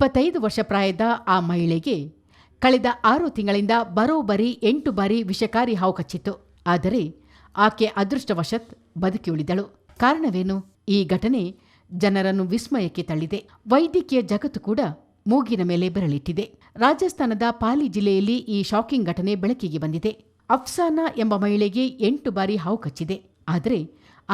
ಇಪ್ಪತ್ತೈದು ವರ್ಷ ಪ್ರಾಯದ ಆ ಮಹಿಳೆಗೆ ಕಳೆದ ಆರು ತಿಂಗಳಿಂದ ಬರೋಬ್ಬರಿ ಎಂಟು ಬಾರಿ ವಿಷಕಾರಿ ಹಾವು ಕಚ್ಚಿತ್ತು. ಆದರೆ ಆಕೆ ಅದೃಷ್ಟವಶತ್ ಬದುಕಿ ಉಳಿದಳು ಕಾರಣವೇನು? ಈ ಘಟನೆ ಜನರನ್ನು ವಿಸ್ಮಯಕ್ಕೆ ತಳ್ಳಿದೆ. ವೈದ್ಯಕೀಯ ಜಗತ್ತು ಕೂಡ ಮೂಗಿನ ಮೇಲೆ ಬೆರಳಿಟ್ಟಿದೆ. ರಾಜಸ್ಥಾನದ ಪಾಲಿ ಜಿಲ್ಲೆಯಲ್ಲಿ ಈ ಶಾಕಿಂಗ್ ಘಟನೆ ಬೆಳಕಿಗೆ ಬಂದಿದೆ. ಅಫ್ಸಾನಾ ಎಂಬ ಮಹಿಳೆಗೆ ಎಂಟು ಬಾರಿ ಹಾವು ಕಚ್ಚಿದೆ. ಆದರೆ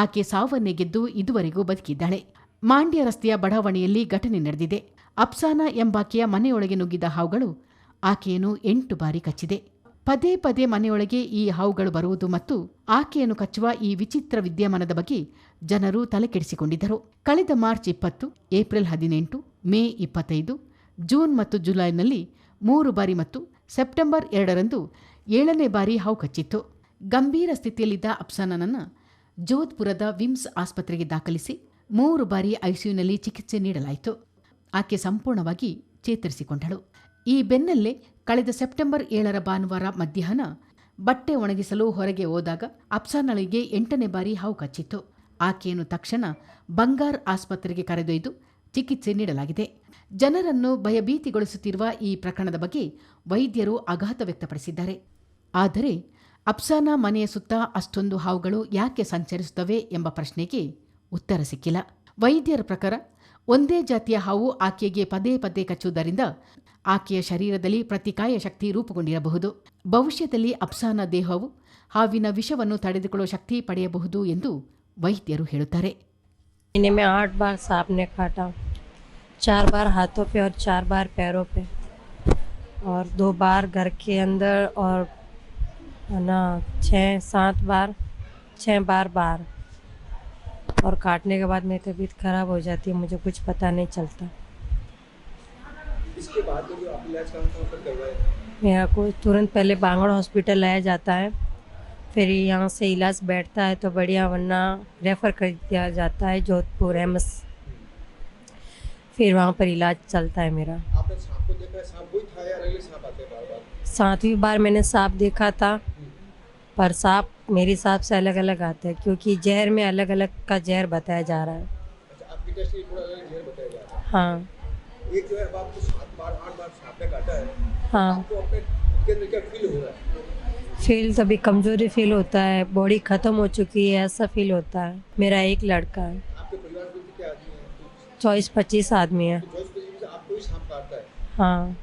ಆಕೆ ಸಾವನ್ನೇ ಗೆದ್ದು ಇದುವರೆಗೂ ಬದುಕಿದ್ದಾಳೆ. ಮಾಂಡ್ಯ ರಸ್ತೆಯ ಬಡಾವಣೆಯಲ್ಲಿ ಘಟನೆ ನಡೆದಿದೆ. ಅಪ್ಸಾನಾ ಎಂಬಾಕೆಯ ಮನೆಯೊಳಗೆ ನುಗ್ಗಿದ ಹಾವುಗಳು ಆಕೆಯನ್ನು ಎಂಟು ಬಾರಿ ಕಚ್ಚಿದೆ. ಪದೇ ಪದೇ ಮನೆಯೊಳಗೆ ಈ ಹಾವುಗಳು ಬರುವುದು ಮತ್ತು ಆಕೆಯನ್ನು ಕಚ್ಚುವ ಈ ವಿಚಿತ್ರ ವಿದ್ಯಮಾನದ ಬಗ್ಗೆ ಜನರು ತಲೆಕೆಡಿಸಿಕೊಂಡಿದ್ದರು. ಕಳೆದ ಮಾರ್ಚ್ ಇಪ್ಪತ್ತು, ಏಪ್ರಿಲ್ ಹದಿನೆಂಟು, ಮೇ ಇಪ್ಪತ್ತೈದು, ಜೂನ್ ಮತ್ತು ಜುಲೈನಲ್ಲಿ ಮೂರು ಬಾರಿ ಮತ್ತು ಸೆಪ್ಟೆಂಬರ್ ಎರಡರಂದು ಏಳನೇ ಬಾರಿ ಹಾವು ಕಚ್ಚಿತ್ತು. ಗಂಭೀರ ಸ್ಥಿತಿಯಲ್ಲಿದ್ದ ಅಪ್ಸಾನನನ್ನು ಜೋಧ್ಪುರದ ವಿಮ್ಸ್ ಆಸ್ಪತ್ರೆಗೆ ದಾಖಲಿಸಿ ಮೂರು ಬಾರಿ ಐಸಿಯುನಲ್ಲಿ ಚಿಕಿತ್ಸೆ ನೀಡಲಾಯಿತು. ಆಕೆ ಸಂಪೂರ್ಣವಾಗಿ ಚೇತರಿಸಿಕೊಂಡಳು. ಈ ಬೆನ್ನಲ್ಲೇ ಕಳೆದ ಸೆಪ್ಟೆಂಬರ್ ಏಳರ ಭಾನುವಾರ ಮಧ್ಯಾಹ್ನ ಬಟ್ಟೆ ಒಣಗಿಸಲು ಹೊರಗೆ ಹೋದಾಗ ಅಪ್ಸಾನಳಿಗೆ ಎಂಟನೇ ಬಾರಿ ಹಾವು ಕಚ್ಚಿತ್ತು. ಆಕೆಯನ್ನು ತಕ್ಷಣ ಬಂಗಾರ್ ಆಸ್ಪತ್ರೆಗೆ ಕರೆದೊಯ್ದು ಚಿಕಿತ್ಸೆ ನೀಡಲಾಗಿದೆ. ಜನರನ್ನು ಭಯಭೀತಿಗೊಳಿಸುತ್ತಿರುವ ಈ ಪ್ರಕರಣದ ಬಗ್ಗೆ ವೈದ್ಯರು ಆಘಾತ ವ್ಯಕ್ತಪಡಿಸಿದ್ದಾರೆ. ಆದರೆ ಅಪ್ಸಾನ ಮನೆಯ ಸುತ್ತ ಅಷ್ಟೊಂದು ಹಾವುಗಳು ಯಾಕೆ ಸಂಚರಿಸುತ್ತವೆ ಎಂಬ ಪ್ರಶ್ನೆಗೆ ಉತ್ತರ ಸಿಕ್ಕಿಲ್ಲ ವೈದ್ಯರ ಪ್ರಕಾರ ಒಂದೇ ಜಾತಿಯ ಹಾವು ಆಕೆಗೆ ಪದೇ ಪದೇ ಕಚ್ಚುವುದರಿಂದ ಆಕೆಯ ಶರೀರದಲ್ಲಿ ಪ್ರತಿಕಾಯ ಶಕ್ತಿ ರೂಪುಗೊಂಡಿರಬಹುದು ಭವಿಷ್ಯದಲ್ಲಿ ಅಪ್ಸಾನ ದೇಹವು ಹಾವಿನ ವಿಷವನ್ನು ತಡೆದುಕೊಳ್ಳುವ ಶಕ್ತಿ ಪಡೆಯಬಹುದು ಎಂದು ವೈದ್ಯರು ಹೇಳುತ್ತಾರೆ महीने में आठ बार सांप ने काटा चार बार हाथों पे और चार बार पैरों पे और दो बार घर के अंदर और है ना छः सात बार छः बार बाहर और काटने के बाद मेरी तबीयत ख़राब हो जाती है मुझे कुछ पता नहीं चलता। इसके बाद में जो आप इलाज करवाए। मेरा को तुरंत पहले बांगड़ हॉस्पिटल लाया जाता है फिर यहाँ से इलाज बैठता है तो बढ़िया वरना रेफ़र कर दिया जाता है जोधपुर एम्स फिर वहाँ पर इलाज चलता है मेरा। सातवीं बार मैंने सांप देखा था पर सांप मेरे हिसाब से अलग अलग आते हैं क्योंकि जहर में अलग अलग का जहर बताया जा रहा है। अच्छा हाँ। एक जो है अब आपको सात बार आठ बार सांप ने काटा है हाँ। आपको अपने अंदर क्या फील हो रहा है? फील तभी कमज़ोरी फील होता है बॉडी ख़त्म हो चुकी है ऐसा फील होता है। मेरा एक लड़का है। आपके परिवार में क्या आदमी है? चौबीस पच्चीस आदमी है। तो हाँ।